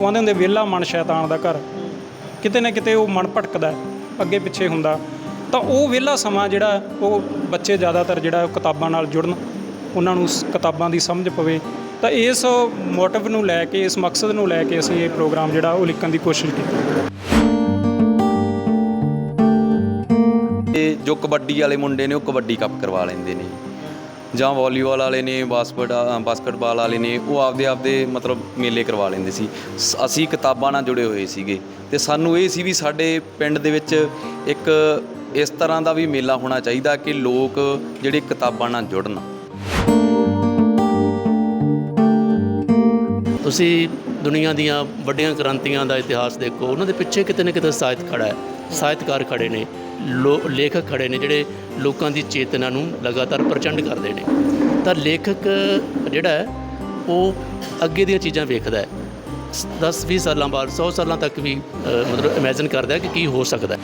ਕਹਿੰਦੇ ਹੁੰਦੇ ਵਿਹਲਾ ਮਨ ਸ਼ੈਤਾਨ ਦਾ ਘਰ। ਕਿਤੇ ਨਾ ਕਿਤੇ ਉਹ ਮਨ ਭਟਕਦਾ ਅੱਗੇ ਪਿੱਛੇ ਹੁੰਦਾ। ਤਾਂ ਉਹ ਵਿਹਲਾ ਸਮਾਂ ਜਿਹੜਾ, ਉਹ ਬੱਚੇ ਜ਼ਿਆਦਾਤਰ ਜਿਹੜਾ ਕਿਤਾਬਾਂ ਨਾਲ ਜੁੜਨ, ਉਹਨਾਂ ਨੂੰ ਕਿਤਾਬਾਂ ਦੀ ਸਮਝ ਪਵੇ। ਤਾਂ ਇਸ ਮੋਟਿਵ ਨੂੰ ਲੈ ਕੇ, ਇਸ ਮਕਸਦ ਨੂੰ ਲੈ ਕੇ ਅਸੀਂ ਇਹ ਪ੍ਰੋਗਰਾਮ ਜਿਹੜਾ, ਉਹ ਲਿਖਣ ਦੀ ਕੋਸ਼ਿਸ਼ ਕੀਤੀ। ਤੇ ਜੋ ਕਬੱਡੀ ਵਾਲੇ ਮੁੰਡੇ ਨੇ, ਉਹ ਕਬੱਡੀ ਕੱਪ ਕਰਵਾ ਲੈਂਦੇ ਨੇ। ਜਾਂ ਵਾਲੀਬਾਲ ਵਾਲੇ ਨੇ, ਬਾਸਕਟ ਬਾਸਕਟਬਾਲ ਵਾਲੇ ਨੇ, ਉਹ ਆਪਦੇ ਆਪਦੇ ਮਤਲਬ ਮੇਲੇ ਕਰਵਾ ਲੈਂਦੇ ਸੀ। ਸ- ਅਸੀਂ ਕਿਤਾਬਾਂ ਨਾਲ ਜੁੜੇ ਹੋਏ ਸੀਗੇ। ਤੇ ਸਾਨੂੰ ਇਹ ਸੀ ਵੀ ਸਾਡੇ ਪਿੰਡ ਦੇ ਵਿੱਚ ਇੱਕ ਇਸ ਤਰ੍ਹਾਂ ਦਾ ਵੀ ਮੇਲਾ ਹੋਣਾ ਚਾਹੀਦਾ ਕਿ ਲੋਕ ਜਿਹੜੇ ਕਿਤਾਬਾਂ ਨਾਲ ਜੁੜਨ। ਤੁਸੀਂ ਦੁਨੀਆ ਦੀਆਂ ਵੱਡੀਆਂ ਕ੍ਰਾਂਤੀਆਂ ਦਾ ਇਤਿਹਾਸ ਦੇਖੋ, ਉਹਨਾਂ ਦੇ ਪਿੱਛੇ ਕਿਤੇ ਨਾ ਕਿਤੇ ਸਾਹਿਤ ਖੜਾ ਹੈ। ਸਾਹਿਤਕਾਰ ਖੜੇ ਨੇ, ਲੋ- ਲੇਖਕ ਖੜੇ ਨੇ, ਜਿਹੜੇ ਲੋਕਾਂ ਦੀ ਚੇਤਨਾ ਨੂੰ ਲਗਾਤਾਰ ਪ੍ਰਚੰਡ ਕਰਦੇ ਨੇ। ਤਾਂ ਲੇਖਕ ਜਿਹੜਾ ਹੈ, ਉਹ ਅੱਗੇ ਦੀਆਂ ਚੀਜ਼ਾਂ ਵੇਖਦਾ ਹੈ। 10 20 ਸਾਲਾਂ ਬਾਅਦ 100 ਸਾਲਾਂ ਤੱਕ ਵੀ ਮਤਲਬ ਇਮੇਜਿਨ ਕਰਦਾ ਹੈ ਕਿ ਕੀ ਹੋ ਸਕਦਾ ਹੈ।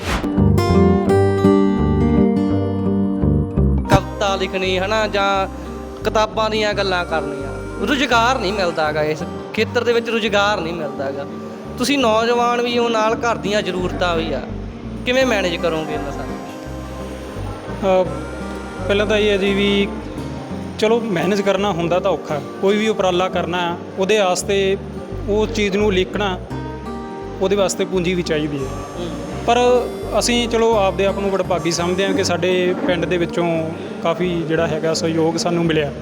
ਕਵਿਤਾ ਲਿਖਣੀ ਹਨਾ ਜਾਂ ਕਿਤਾਬਾਂ ਦੀਆਂ ਗੱਲਾਂ ਕਰਨੀਆਂ। ਰੁਜ਼ਗਾਰ ਨਹੀਂ ਮਿਲਦਾ ਹੈਗਾ ਇਸ ਖੇਤਰ ਦੇ ਵਿੱਚ ਰੁਜ਼ਗਾਰ ਨਹੀਂ ਮਿਲਦਾਗਾ। ਤੁਸੀਂ ਨੌਜਵਾਨ ਵੀ ਹੋ, ਨਾਲ ਘਰ ਦੀਆਂ ਜ਼ਰੂਰਤਾਂ ਵੀ ਆ। ਕਿਵੇਂ ਮੈਨੇਜ ਕਰੋਗੇ ਇਹਨਾਂ ਸਾਰਾ? ਪਹਿਲਾਂ ਤਾਂ ਇਹ ਹੈ ਜੀ ਵੀ ਚਲੋ ਮੈਨੇਜ ਕਰਨਾ ਹੁੰਦਾ ਤਾਂ ਔਖਾ। ਕੋਈ ਵੀ ਉਪਰਾਲਾ ਕਰਨਾ, ਉਹਦੇ ਵਾਸਤੇ ਉਹ ਚੀਜ਼ ਨੂੰ ਲਿਖਣਾ ਉਹਦੇ ਵਾਸਤੇ ਪੂੰਜੀ ਵੀ ਚਾਹੀਦੀ ਹੈ। ਪਰ ਅਸੀਂ ਚਲੋ ਆਪਦੇ ਆਪ ਨੂੰ ਵਡਭਾਗੀ ਸਮਝਦੇ ਹਾਂ ਕਿ ਸਾਡੇ ਪਿੰਡ ਦੇ ਵਿੱਚੋਂ ਕਾਫੀ ਜਿਹੜਾ ਹੈਗਾ ਸਹਿਯੋਗ ਸਾਨੂੰ ਮਿਲਿਆ।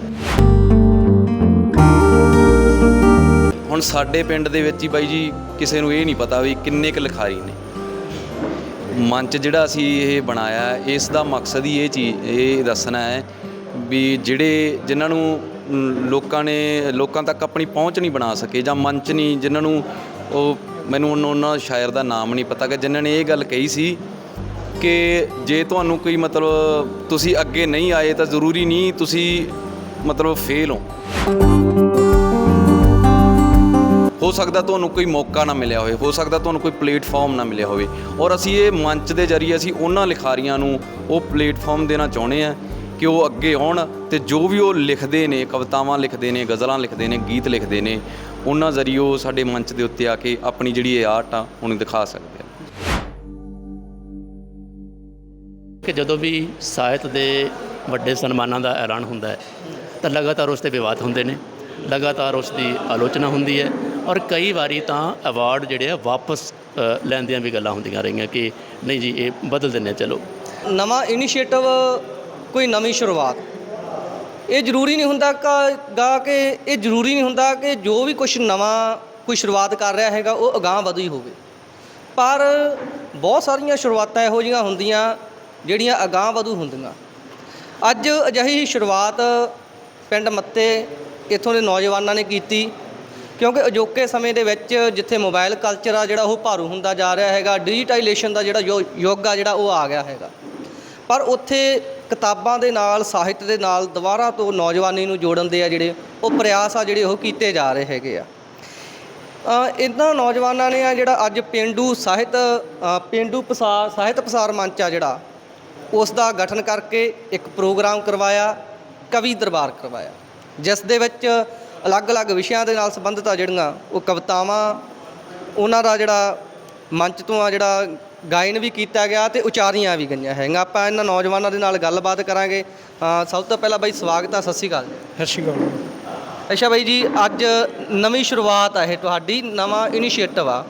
ਹੁਣ ਸਾਡੇ ਪਿੰਡ ਦੇ ਵਿੱਚ ਹੀ ਬਾਈ ਜੀ ਕਿਸੇ ਨੂੰ ਇਹ ਨਹੀਂ ਪਤਾ ਵੀ ਕਿੰਨੇ ਕੁ ਲਿਖਾਰੀ ਨੇ। ਮੰਚ ਜਿਹੜਾ ਅਸੀਂ ਇਹ ਬਣਾਇਆ, ਇਸ ਦਾ ਮਕਸਦ ਹੀ ਇਹ ਚੀਜ਼ ਇਹ ਦੱਸਣਾ ਹੈ ਵੀ ਜਿਹੜੇ ਜਿਨ੍ਹਾਂ ਨੂੰ ਲੋਕਾਂ ਨੇ, ਲੋਕਾਂ ਤੱਕ ਆਪਣੀ ਪਹੁੰਚ ਨਹੀਂ ਬਣਾ ਸਕੇ ਜਾਂ ਮੰਚ ਨਹੀਂ, ਜਿਨ੍ਹਾਂ ਨੂੰ ਉਹ ਮੈਨੂੰ ਉਹਨਾਂ- ਉਹਨਾਂ ਸ਼ਾਇਰ ਦਾ ਨਾਮ ਨਹੀਂ ਪਤਾ ਕਿ ਜਿਨ੍ਹਾਂ ਨੇ ਇਹ ਗੱਲ ਕਹੀ ਸੀ ਕਿ ਜੇ ਤੁਹਾਨੂੰ ਕੋਈ ਮਤਲਬ ਤੁਸੀਂ ਅੱਗੇ ਨਹੀਂ ਆਏ ਤਾਂ ਜ਼ਰੂਰੀ ਨਹੀਂ ਤੁਸੀਂ ਮਤਲਬ ਫੇਲ ਹੋ। ਹੋ ਸਕਦਾ ਤੁਹਾਨੂੰ ਕੋਈ ਮੌਕਾ ਨਾ ਮਿਲਿਆ ਹੋਵੇ, ਹੋ ਸਕਦਾ ਤੁਹਾਨੂੰ ਕੋਈ ਪਲੇਟਫਾਰਮ ਨਾ ਮਿਲਿਆ ਹੋਵੇ। ਔਰ ਅਸੀਂ ਇਹ ਮੰਚ ਦੇ ਜ਼ਰੀਏ ਅਸੀਂ ਉਹਨਾਂ ਲਿਖਾਰੀਆਂ ਨੂੰ ਉਹ ਪਲੇਟਫਾਰਮ ਦੇਣਾ ਚਾਹੁੰਦੇ ਆ ਕਿ ਉਹ ਅੱਗੇ ਆਉਣ ਤੇ ਜੋ ਵੀ ਉਹ ਲਿਖਦੇ ਨੇ, ਕਵਿਤਾਵਾਂ ਲਿਖਦੇ ਨੇ, ਗਜ਼ਲਾਂ ਲਿਖਦੇ ਨੇ, ਗੀਤ ਲਿਖਦੇ ਨੇ, ਉਹਨਾਂ ਜ਼ਰੀਏ ਉਹ ਸਾਡੇ ਮੰਚ ਦੇ ਉੱਤੇ ਆ ਕੇ ਆਪਣੀ ਜਿਹੜੀ ਇਹ ਆਰਟ ਆ, ਉਹਨੂੰ ਦਿਖਾ ਸਕਦੇ ਆ। ਕਿ ਜਦੋਂ ਵੀ ਸਾਹਿਤ ਦੇ ਵੱਡੇ ਸਨਮਾਨਾਂ ਦਾ ਐਲਾਨ ਹੁੰਦਾ ਹੈ, ਤਾਂ ਲਗਾਤਾਰ ਉਸ ਤੇ ਵਿਵਾਦ ਹੁੰਦੇ ਨੇ, ਲਗਾਤਾਰ ਉਸ ਦੀ ਆਲੋਚਨਾ ਹੁੰਦੀ ਹੈ। ਔਰ ਕਈ ਵਾਰੀ ਤਾਂ ਅਵਾਰਡ ਜਿਹੜੇ ਆ ਵਾਪਸ ਅ, ਲੈਣ ਦੀਆਂ ਵੀ ਗੱਲਾਂ ਹੁੰਦੀਆਂ ਰਹੀਆਂ ਕਿ ਨਹੀਂ ਜੀ ਇਹ ਬਦਲ ਦਿੰਨੇ ਚਲੋ। ਨਵਾਂ ਇਨੀਸ਼ੀਏਟਿਵ ਕੋਈ ਨਵੀਂ ਸ਼ੁਰੂਆਤ। ਇਹ ਜ਼ਰੂਰੀ ਨਹੀਂ ਹੁੰਦਾ ਕਿ- ਗਾ ਕਿ ਇਹ ਜ਼ਰੂਰੀ ਨਹੀਂ ਹੁੰਦਾ ਕਿ ਜੋ ਵੀ ਕੁਝ ਨਵਾਂ ਕੋਈ ਸ਼ੁਰੂਆਤ ਕਰ ਰਿਹਾ ਹੈਗਾ ਉਹ ਅਗਾਂਹ ਵਧੂ ਹੀ ਹੋਵੇ। ਪਰ ਬਹੁਤ ਸਾਰੀਆਂ ਸ਼ੁਰੂਆਤਾਂ ਇਹੋ ਜਿਹੀਆਂ ਹੁੰਦੀਆਂ ਜਿਹੜੀਆਂ ਅਗਾਂਹ ਵਧੂ ਹੁੰਦੀਆਂ। ਅੱਜ ਅਜਿਹੀ ਸ਼ੁਰੂਆਤ ਪਿੰਡ ਮੱਤੇ ਇੱਥੋਂ ਦੇ ਨੌਜਵਾਨਾਂ ਨੇ ਕੀਤੀ। ਕਿਉਂਕਿ ਅਜੋਕੇ ਸਮੇਂ ਦੇ ਵਿੱਚ ਜਿੱਥੇ ਮੋਬਾਈਲ ਕਲਚਰ ਆ ਜਿਹੜਾ ਉਹ ਭਾਰੂ ਹੁੰਦਾ ਜਾ ਰਿਹਾ ਹੈਗਾ ਡਿਜੀਟਾਈਜੇਸ਼ਨ ਦਾ ਜਿਹੜਾ ਯੁ- ਯੁੱਗ ਆ ਜਿਹੜਾ ਉਹ ਆ ਗਿਆ ਹੈਗਾ। ਪਰ ਉੱਥੇ ਕਿਤਾਬਾਂ ਦੇ ਨਾਲ ਸਾਹਿਤ ਦੇ ਨਾਲ ਦੁਬਾਰਾ ਤੋਂ ਨੌਜਵਾਨੀ ਨੂੰ ਜੋੜਨ ਦੇ ਆ ਜਿਹੜੇ ਉਹ ਪ੍ਰਯਾਸ ਆ ਜਿਹੜੇ ਉਹ ਕੀਤੇ ਜਾ ਰਹੇ ਹੈਗੇ ਆ। ਅ, ਇਹਨਾਂ ਨੌਜਵਾਨਾਂ ਨੇ ਆ ਜਿਹੜਾ ਅੱਜ ਪਿੰਡੂ ਸਾਹਿਤ ਅ, ਪਿੰਡੂ ਪਸਾਰ ਸਾਹਿਤ ਪਸਾਰ ਮੰਚ ਆ ਜਿਹੜਾ ਉਸ ਦਾ ਗਠਨ ਕਰਕੇ ਇੱਕ ਪ੍ਰੋਗਰਾਮ ਕਰਵਾਇਆ ਕਵੀ ਦਰਬਾਰ ਕਰਵਾਇਆ। ਜਿਸ ਦੇ ਵਿੱਚ ਅਲੱਗ-ਅਲੱਗ ਵਿਸ਼ਿਆਂ ਦੇ ਨਾਲ ਸੰਬੰਧਿਤ ਆ ਜਿਹੜੀਆਂ ਉਹ ਕਵਿਤਾਵਾਂ ਉਹਨਾਂ ਦਾ ਜਿਹੜਾ ਮੰਚ ਤੋਂ ਆ ਜਿਹੜਾ ਗਾਇਨ ਵੀ ਕੀਤਾ ਗਿਆ ਤੇ ਉਚਾਰੀਆਂ ਵੀ ਗਈਆਂ ਹੈਗੀਆਂ। ਆਪਾਂ ਇਹਨਾਂ ਨੌਜਵਾਨਾਂ ਦੇ ਨਾਲ ਗੱਲਬਾਤ ਕਰਾਂਗੇ। ਸਭ ਤੋਂ ਪਹਿਲਾਂ ਬਾਈ ਸਵਾਗਤ ਆ ਸਤਿ ਸ਼੍ਰੀ ਅਕਾਲ ਸਤਿ ਸ਼੍ਰੀ ਅਕਾਲ ਅੱਛਾ ਬਾਈ ਜੀ ਅੱਜ ਨਵੀਂ ਸ਼ੁਰੂਆਤ ਆ ਇਹ ਤੁਹਾਡੀ ਨਵਾਂ ਇਨੀਸ਼ੀਏਟਿਵ ਆ।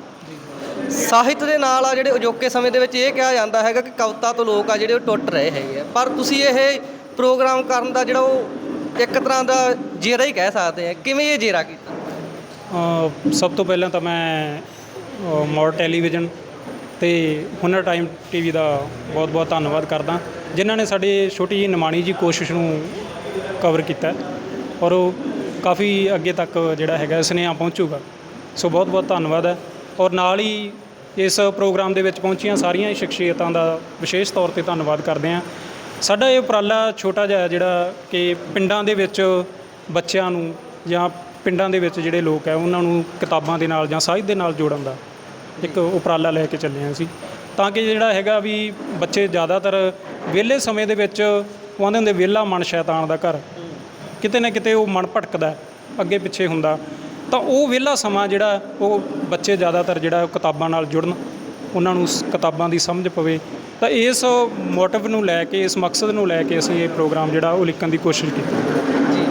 ਸਾਹਿਤ ਦੇ ਨਾਲ ਆ ਜਿਹੜੇ ਅਜੋਕੇ ਸਮੇਂ ਦੇ ਵਿੱਚ ਇਹ ਕਿਹਾ ਜਾਂਦਾ ਹੈਗਾ ਕਿ ਕਵਿਤਾ ਤੋਂ ਲੋਕ ਆ ਜਿਹੜੇ ਉਹ ਟੁੱਟ ਰਹੇ ਹੈਗੇ ਆ। ਪਰ ਤੁਸੀਂ ਇਹ ਪ੍ਰੋਗਰਾਮ ਕਰਨ ਦਾ ਜਿਹੜਾ ਉਹ ਇੱਕ ਤਰ੍ਹਾਂ ਦਾ ਜੇਰਾ ਹੀ ਕਹਿ ਸਕਦੇ ਆ। ਕਿਵੇਂ ਇਹ ਜੇਰਾ ਕੀਤਾ? ਅ, ਸਭ ਤੋਂ ਪਹਿਲਾਂ ਤਾਂ ਮੈਂ ਅ, ਮੌੜ ਟੈਲੀਵਿਜ਼ਨ ਤੇ ਹੁਨਰ ਟਾਈਮ ਟੀਵੀ ਦਾ ਬਹੁਤ-ਬਹੁਤ ਧੰਨਵਾਦ ਕਰਦਾ। ਜਿਨ੍ਹਾਂ ਨੇ ਸਾਡੀ ਛੋਟੀ ਜਿਹੀ ਨਿਮਾਣੀ ਜੀ ਕੋਸ਼ਿਸ਼ ਨੂੰ ਕਵਰ ਕੀਤਾ ਹੈ ਔਰ ਉਹ ਕਾਫੀ ਅੱਗੇ ਤੱਕ ਜਿਹੜਾ ਹੈਗਾ ਸੁਨੇਹਾ ਪਹੁੰਚੂਗਾ। ਸੋ ਬਹੁਤ-ਬਹੁਤ ਧੰਨਵਾਦ ਹੈ ਔਰ ਨਾਲ ਹੀ ਇਸ ਪ੍ਰੋਗਰਾਮ ਦੇ ਵਿੱਚ ਪਹੁੰਚੀਆਂ ਸਾਰੀਆਂ ਹੀ ਸ਼ਖਸੀਅਤਾਂ ਦਾ ਵਿਸ਼ੇਸ਼ ਤੌਰ ਤੇ ਧੰਨਵਾਦ ਕਰਦੇ ਹਾਂ। ਸਾਡਾ ਇਹ ਉਪਰਾਲਾ ਛੋਟਾ ਜਿਹਾ ਜਿਹੜਾ ਕਿ ਪਿੰਡਾਂ ਦੇ ਵਿੱਚ ਬੱਚਿਆਂ ਨੂੰ ਜਾਂ ਪਿੰਡਾਂ ਦੇ ਵਿੱਚ ਜਿਹੜੇ ਲੋਕ ਹੈ ਉਹਨਾਂ ਨੂੰ ਕਿਤਾਬਾਂ ਦੇ ਨਾਲ ਜਾਂ ਸਾਹਿਤ ਦੇ ਨਾਲ ਜੋੜਨ ਦਾ ਇੱਕ ਉਪਰਾਲਾ ਲੈ ਕੇ ਚੱਲੇ ਹਾਂ ਅਸੀਂ। ਤਾਂ ਕਿ ਜਿਹੜਾ ਹੈਗਾ ਵੀ ਬੱਚੇ ਜ਼ਿਆਦਾਤਰ ਵਿਹਲੇ ਸਮੇਂ ਦੇ ਵਿੱਚ ਉਹ ਆਂਦੇ ਹੁੰਦੇ ਵਿਹਲਾ ਮਨ ਸ਼ੈਤਾਨ ਦਾ ਘਰ। ਕਿਤੇ ਨਾ ਕਿਤੇ ਉਹ ਮਨ ਭਟਕਦਾ ਅੱਗੇ ਪਿੱਛੇ ਹੁੰਦਾ। ਤਾਂ ਉਹ ਵਿਹਲਾ ਸਮਾਂ ਜਿਹੜਾ ਉਹ ਬੱਚੇ ਜ਼ਿਆਦਾਤਰ ਜਿਹੜਾ ਕਿਤਾਬਾਂ ਨਾਲ ਜੁੜਨ, ਉਹਨਾਂ ਨੂੰ ਸ- ਕਿਤਾਬਾਂ ਦੀ ਸਮਝ ਪਵੇ ਤਾਂ ਇਸ ਮੋਟਿਵ ਨੂੰ ਲੈ ਕੇ ਇਸ ਮਕਸਦ ਨੂੰ ਲੈ ਕੇ ਅਸੀਂ ਇਹ ਪ੍ਰੋਗਰਾਮ ਜਿਹੜਾ ਉਹ ਲਿਖਣ ਦੀ ਕੋਸ਼ਿਸ਼ ਕੀਤੀ। ਜੀ।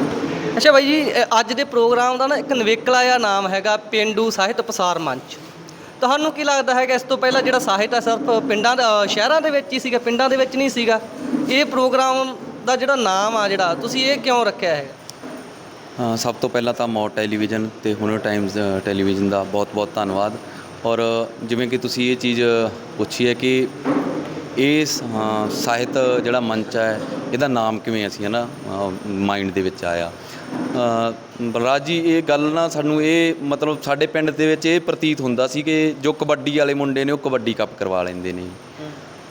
ਅੱਛਾ ਬਾਈ ਜੀ ਅੱਜ ਦੇ ਪ੍ਰੋਗਰਾਮ ਦਾ ਨਾ ਇੱਕ ਨਵੇਕਲਾ ਜਿਹਾ ਨਾਮ ਹੈਗਾ ਪਿੰਡੂ ਸਾਹਿਤ ਪ੍ਰਸਾਰ ਮੰਚ। ਤੁਹਾਨੂੰ ਕੀ ਲੱਗਦਾ ਹੈਗਾ ਇਸ ਤੋਂ ਪਹਿਲਾਂ ਜਿਹੜਾ ਸਾਹਿਤ ਹੈ ਸਿਰਫ ਪਿੰਡਾਂ ਦਾ ਸ਼ਹਿਰਾਂ ਦੇ ਵਿੱਚ ਹੀ ਸੀਗਾ ਪਿੰਡਾਂ ਦੇ ਵਿੱਚ ਨਹੀਂ ਸੀਗਾ? ਇਹ ਪ੍ਰੋਗਰਾਮ ਦਾ ਜਿਹੜਾ ਨਾਮ ਆ ਜਿਹੜਾ ਤੁਸੀਂ ਇਹ ਕਿਉਂ ਰੱਖਿਆ ਹੈਗਾ? ਹਾਂ, ਸਭ ਤੋਂ ਪਹਿਲਾਂ ਤਾਂ ਮੌਰ ਟੈਲੀਵਿਜ਼ਨ ਤੇ ਹੁਨਰ ਟਾਈਮਜ਼ ਟੈਲੀਵਿਜ਼ਨ ਦਾ ਬਹੁਤ-ਬਹੁਤ ਧੰਨਵਾਦ। ਔਰ ਜਿਵੇਂ ਕਿ ਤੁਸੀਂ ਇਹ ਚੀਜ਼ ਪੁੱਛੀ ਹੈ ਕਿ ਇਸ ਹਾਂ, ਸਾਹਿਤ ਜਿਹੜਾ ਮੰਚ ਹੈ ਇਹਦਾ ਨਾਮ ਕਿਵੇਂ ਅਸੀਂ ਹੈ ਨਾ ਮਾਈਂਡ ਦੇ ਵਿੱਚ ਆਇਆ। ਬਲਰਾਜ ਜੀ ਇਹ ਗੱਲ ਨਾ ਸਾਨੂੰ ਇਹ ਮਤਲਬ ਸਾਡੇ ਪਿੰਡ ਦੇ ਵਿੱਚ ਇਹ ਪ੍ਰਤੀਤ ਹੁੰਦਾ ਸੀ ਕਿ ਜੋ ਕਬੱਡੀ ਵਾਲੇ ਮੁੰਡੇ ਨੇ ਉਹ ਕਬੱਡੀ ਕੱਪ ਕਰਵਾ ਲੈਂਦੇ ਨੇ।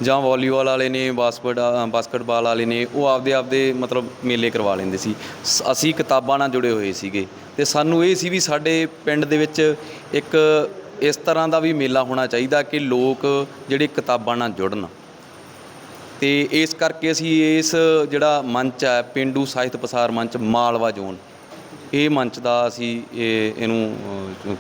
ਜਾਂ ਵਾਲੀਬਾਲ ਵਾਲੇ ਨੇ ਬਾਸਕਟ ਬਾਸਕਟਬਾਲ ਵਾਲੇ ਨੇ ਉਹ ਆਪਦੇ ਆਪਦੇ ਮਤਲਬ ਮੇਲੇ ਕਰਵਾ ਲੈਂਦੇ ਸ- ਅਸੀਂ ਕਿਤਾਬਾਂ ਨਾਲ ਜੁੜੇ ਹੋਏ ਸੀਗੇ। ਤੇ ਸਾਨੂੰ ਇਹ ਸੀ ਵੀ ਸਾਡੇ ਪਿੰਡ ਦੇ ਵਿੱਚ ਇੱਕ ਇਸ ਤਰ੍ਹਾਂ ਦਾ ਵੀ ਮੇਲਾ ਹੋਣਾ ਚਾਹੀਦਾ ਕਿ ਲੋਕ ਜਿਹੜੇ ਕਿਤਾਬਾਂ ਨਾਲ ਜੁੜਨ। ਤੇ ਇਸ ਕਰਕੇ ਅਸੀਂ ਇਸ ਜਿਹੜਾ ਮੰਚ ਹੈ ਪਿੰਡੂ ਸਾਹਿਤ ਪ੍ਰਸਾਰ ਮੰਚ ਮਾਲਵਾ ਜ਼ੋਨ ਇਹ ਮੰਚ ਦਾ ਅਸੀਂ ਇਹ ਇਹਨੂੰ ਅ,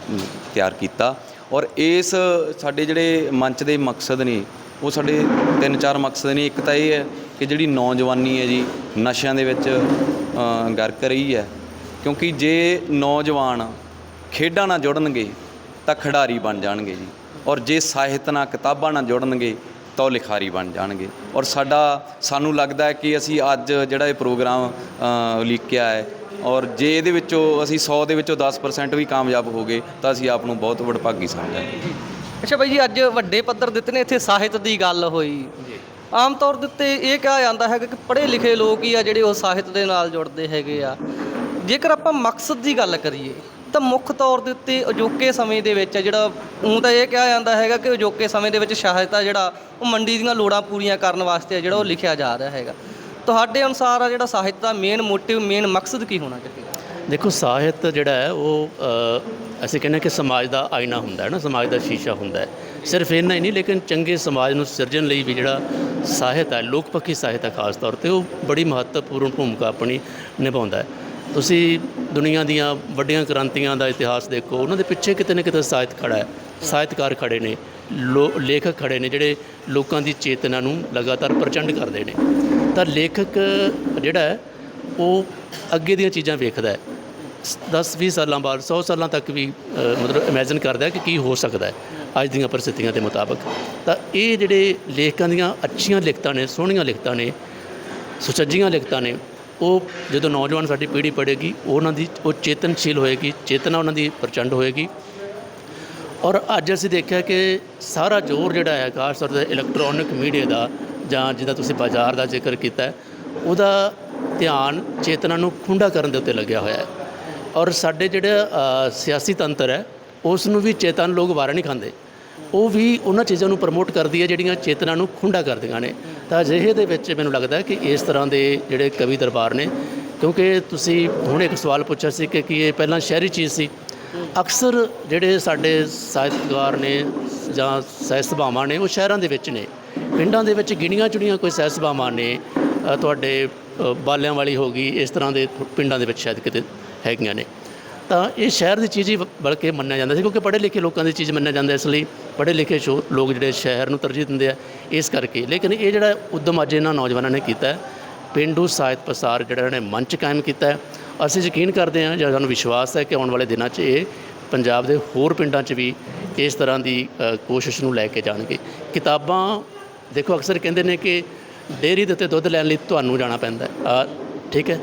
ਤਿਆਰ ਕੀਤਾ। ਔਰ ਇਸ ਸਾਡੇ ਜਿਹੜੇ ਮੰਚ ਦੇ ਮਕਸਦ ਨੇ ਉਹ ਸਾਡੇ ਤਿੰਨ ਚਾਰ ਮਕਸਦ ਨੇ। ਇੱਕ ਤਾਂ ਇਹ ਹੈ ਕਿ ਜਿਹੜੀ ਨੌਜਵਾਨੀ ਹੈ ਜੀ ਨਸ਼ਿਆਂ ਦੇ ਵਿੱਚ ਅ, ਗਰਕ ਰਹੀ ਹੈ। ਕਿਉਂਕਿ ਜੇ ਨੌਜਵਾਨ ਖੇਡਾਂ ਨਾਲ ਜੁੜਨਗੇ ਤਾਂ ਖਿਡਾਰੀ ਬਣ ਜਾਣਗੇ ਜੀ। ਔਰ ਜੇ ਸਾਹਿਤ ਨਾਲ ਕਿਤਾਬਾਂ ਨਾਲ ਜੁੜਨਗੇ ਤਾਂ ਉਹ ਲਿਖਾਰੀ ਬਣ ਜਾਣਗੇ। ਔਰ ਸਾਡਾ ਸਾਨੂੰ ਲੱਗਦਾ ਹੈ ਕਿ ਅਸੀਂ ਅੱਜ ਜਿਹੜਾ ਇਹ ਪ੍ਰੋਗਰਾਮ ਲਿਖਿਆ ਹੈ ਔਰ ਜੇ ਇਹਦੇ ਵਿੱਚੋਂ ਅਸੀਂ 100 ਦੇ ਵਿੱਚੋਂ 10% ਵੀ ਕਾਮਯਾਬ ਹੋ ਗਏ ਤਾਂ ਅਸੀਂ ਆਪ ਨੂੰ ਬਹੁਤ ਵਡਭਾਗੀ ਸਮਝਾਂਗੇ। ਅੱਛਾ ਬਾਈ ਜੀ ਅੱਜ ਵੱਡੇ ਪੱਧਰ ਦੇ ਉੱਤੇ ਨੇ ਇੱਥੇ ਸਾਹਿਤ ਦੀ ਗੱਲ ਹੋਈ। ਆਮ ਤੌਰ ਦੇ ਉੱਤੇ ਇਹ ਕਿਹਾ ਜਾਂਦਾ ਹੈਗਾ ਕਿ ਪੜ੍ਹੇ ਲਿਖੇ ਲੋਕ ਹੀ ਆ ਜਿਹੜੇ ਉਹ ਸਾਹਿਤ ਦੇ ਨਾਲ ਜੁੜਦੇ ਹੈਗੇ ਆ। ਜੇਕਰ ਆਪਾਂ ਮਕਸਦ ਦੀ ਗੱਲ ਕਰੀਏ ਤਾਂ ਮੁੱਖ ਤੌਰ ਦੇ ਉੱਤੇ ਅਜੋਕੇ ਸਮੇਂ ਦੇ ਵਿੱਚ ਜਿਹੜਾ ਉਹ ਤਾਂ ਇਹ ਕਿਹਾ ਜਾਂਦਾ ਹੈਗਾ ਕਿ ਅਜੋਕੇ ਸਮੇਂ ਦੇ ਵਿੱਚ ਸਾਹਿਤ ਆ ਜਿਹੜਾ ਉਹ ਮੰਡੀ ਦੀਆਂ ਲੋੜਾਂ ਪੂਰੀਆਂ ਕਰਨ ਵਾਸਤੇ ਜਿਹੜਾ ਉਹ ਲਿਖਿਆ ਜਾ ਰਿਹਾ ਹੈਗਾ। ਤੁਹਾਡੇ ਅਨੁਸਾਰ ਆ ਜਿਹੜਾ ਸਾਹਿਤ ਦਾ ਮੇਨ ਮੋਟਿਵ ਮੇਨ ਮਕਸਦ ਕੀ ਹੋਣਾ ਚਾਹੀਦਾ? ਦੇਖੋ, ਸਾਹਿਤ ਜਿਹੜਾ ਹੈ ਉਹ ਅਸੀਂ ਕਹਿੰਦੇ ਕਿ ਸਮਾਜ ਦਾ ਆਇਨਾ ਹੁੰਦਾ ਹੈ ਨਾ, ਸਮਾਜ ਦਾ ਸ਼ੀਸ਼ਾ ਹੁੰਦਾ ਹੈ। ਸਿਰਫ ਇੰਨਾ ਹੀ ਨਹੀਂ, ਲੇਕਿਨ ਚੰਗੇ ਸਮਾਜ ਨੂੰ ਸਿਰਜਣ ਲਈ ਵੀ ਜਿਹੜਾ ਸਾਹਿਤ ਹੈ ਲੋਕ ਪੱਖੀ ਸਾਹਿਤ ਹੈ ਖਾਸ ਤੌਰ ਤੇ, ਉਹ ਬੜੀ ਮਹੱਤਵਪੂਰਨ ਭੂਮਿਕਾ ਆਪਣੀ ਨਿਭਾਉਂਦਾ ਹੈ। ਤੁਸੀਂ ਦੁਨੀਆ ਦੀਆਂ ਵੱਡੀਆਂ ਕ੍ਰਾਂਤੀਆਂ ਦਾ ਇਤਿਹਾਸ ਦੇਖੋ, ਉਹਨਾਂ ਦੇ ਪਿੱਛੇ ਕਿਤੇ ਨਾ ਕਿਤੇ ਸਾਹਿਤ ਖੜਾ ਹੈ। ਸਾਹਿਤਕਾਰ ਖੜੇ ਨੇ, ਲੋ, ਲੇਖਕ ਖੜੇ ਨੇ, ਜਿਹੜੇ ਲੋਕਾਂ ਦੀ ਚੇਤਨਾ ਨੂੰ ਲਗਾਤਾਰ ਪ੍ਰਚੰਡ ਕਰਦੇ ਨੇ। ਤਾਂ ਲੇਖਕ ਜਿਹੜਾ ਉਹ ਅੱਗੇ ਦੀਆਂ ਚੀਜ਼ਾਂ ਵੇਖਦਾ ਹੈ। 10-20 ਸਾਲਾਂ ਬਾਅਦ 100 ਸਾਲਾਂ ਤੱਕ ਵੀ ਮਤਲਬ ਇਮੇਜਿਨ ਕਰਦਾ ਕਿ ਕੀ ਹੋ ਸਕਦਾ ਹੈ ਅੱਜ ਦੀਆਂ ਪਰਿਸਥਿਤੀਆਂ ਦੇ ਮੁਤਾਬਕ। ਤਾਂ ਇਹ ਜਿਹੜੇ ਲੇਖਕਾਂ ਦੀਆਂ ਅੱਛੀਆਂ ਲਿਖਤਾਂ ਨੇ, ਸੋਹਣੀਆਂ ਲਿਖਤਾਂ ਨੇ, ਸੁਚੱਜੀਆਂ ਲਿਖਤਾਂ ਨੇ ਉਹ ਜਦੋਂ ਨੌਜਵਾਨ ਸਾਡੀ ਪੀੜ੍ਹੀ ਪੜ੍ਹੇਗੀ, ਉਹਨਾਂ ਦੀ ਉਹ ਚੇਤਨਸ਼ੀਲ ਹੋਏਗੀ, ਚੇਤਨਾ ਉਹਨਾਂ ਦੀ ਪ੍ਰਚੰਡ ਹੋਏਗੀ। ਔਰ ਅੱਜ ਅਸੀਂ ਦੇਖਿਆ ਕਿ ਸਾਰਾ ਜ਼ੋਰ ਜਿਹੜਾ ਹੈ ਖਾਸ ਤੌਰ ਤੇ ਇਲੈਕਟ੍ਰੋਨਿਕ ਮੀਡੀਆ ਦਾ ਜਾਂ ਜਿਹਦਾ ਤੁਸੀਂ ਬਾਜ਼ਾਰ ਦਾ ਜ਼ਿਕਰ ਕੀਤਾ, ਉਹਦਾ ਧਿਆਨ ਚੇਤਨਾ ਨੂੰ ਖੁੰਡਾ ਕਰਨ ਦੇ ਉੱਤੇ ਲੱਗਿਆ ਹੋਇਆ ਹੈ। ਔਰ ਸਾਡੇ ਜਿਹੜਾ ਸਿਆਸੀ ਤੰਤਰ ਹੈ, ਉਸ ਨੂੰ ਵੀ ਚੇਤਨ ਲੋਕ ਵਾਰਾ ਨਹੀਂ ਖਾਂਦੇ। ਉਹ ਵੀ ਉਹਨਾਂ ਚੀਜ਼ਾਂ ਨੂੰ ਪ੍ਰਮੋਟ ਕਰਦੀ ਹੈ, ਜਿਹੜੀਆਂ ਚੇਤਨਾ ਨੂੰ ਖੁੰਡਾ ਕਰਦੀਆਂ ਨੇ। ਤਾਂ ਅਜਿਹੇ ਦੇ ਵਿੱਚ ਮੈਨੂੰ ਲੱਗਦਾ ਕਿ ਇਸ ਤਰ੍ਹਾਂ ਦੇ ਜਿਹੜੇ ਕਵੀ ਦਰਬਾਰ ਨੇ, ਕਿਉਂਕਿ ਤੁਸੀਂ ਹੁਣ ਇੱਕ ਸਵਾਲ ਪੁੱਛਿਆ ਸੀ ਕਿ ਕੀ ਇਹ ਪਹਿਲਾਂ ਸ਼ਹਿਰੀ ਚੀਜ਼ ਸੀ? ਅਕਸਰ ਜਿਹੜੇ ਸਾਡੇ ਸਾਹਿਤਕਾਰ ਨੇ ਜਾਂ ਸਾਹਿਤ ਸਭਾਵਾਂ ਨੇ, ਉਹ ਸ਼ਹਿਰਾਂ ਦੇ ਵਿੱਚ ਨੇ। ਪਿੰਡਾਂ ਦੇ ਵਿੱਚ ਗਿਣੀਆਂ ਚੁਣੀਆਂ ਕੋਈ ਸਾਹਿਤ ਸਭਾਵਾਂ ਨੇ ਤੁਹਾਡੇ ਬਾਲਿਆਂ ਵਾਲੀ ਹੋ ਗਈ, ਇਸ ਤਰ੍ਹਾਂ ਦੇ ਪਿੰਡਾਂ ਦੇ ਵਿੱਚ ਸ਼ਾਇਦ ਕਿਤੇ ਹੈਗੀਆਂ ਨੇ। ਤਾਂ ਇਹ ਸ਼ਹਿਰ ਦੀ ਚੀਜ਼ ਹੀ ਬਲਕਿ ਮੰਨਿਆ ਜਾਂਦਾ ਸੀ, ਕਿਉਂਕਿ ਪੜ੍ਹੇ ਲਿਖੇ ਲੋਕਾਂ ਦੀ ਚੀਜ਼ ਮੰਨਿਆ ਜਾਂਦਾ ਇਸ ਲਈ। ਪੜ੍ਹੇ ਲਿਖੇ ਸ਼ੋ- ਲੋਕ ਜਿਹੜੇ ਸ਼ਹਿਰ ਨੂੰ ਤਰਜੀਹ ਦਿੰਦੇ ਆ ਇਸ ਕਰਕੇ। ਲੇਕਿਨ ਇਹ ਜਿਹੜਾ ਉਦਮ ਅੱਜ ਇਹਨਾਂ ਨੌਜਵਾਨਾਂ ਨੇ ਕੀਤਾ ਹੈ, ਪੇਂਡੂ ਸਾਹਿਤ ਪ੍ਰਸਾਰ ਜਿਹੜਾ ਇਹਨਾਂ ਨੇ ਮੰਚ ਕਾਇਮ ਕੀਤਾ ਅਸੀਂ ਯਕੀਨ ਕਰਦੇ ਹਾਂ ਜਾਂ ਸਾਨੂੰ ਵਿਸ਼ਵਾਸ ਹੈ ਕਿ ਆਉਣ ਵਾਲੇ ਦਿਨਾਂ 'ਚ ਇਹ ਪੰਜਾਬ ਦੇ ਹੋਰ ਪਿੰਡਾਂ 'ਚ ਵੀ ਇਸ ਤਰ੍ਹਾਂ ਦੀ ਕੋਸ਼ਿਸ਼ ਨੂੰ ਲੈ ਕੇ ਜਾਣਗੇ। ਕਿਤਾਬਾਂ ਦੇਖੋ ਅਕਸਰ ਕਹਿੰਦੇ ਨੇ ਕਿ ਡੇਅਰੀ ਦੇ ਉੱਤੇ ਦੁੱਧ ਲੈਣ ਲਈ ਤੁਹਾਨੂੰ ਜਾਣਾ ਪੈਂਦਾ ਹੈ। ਠੀਕ ਹੈ?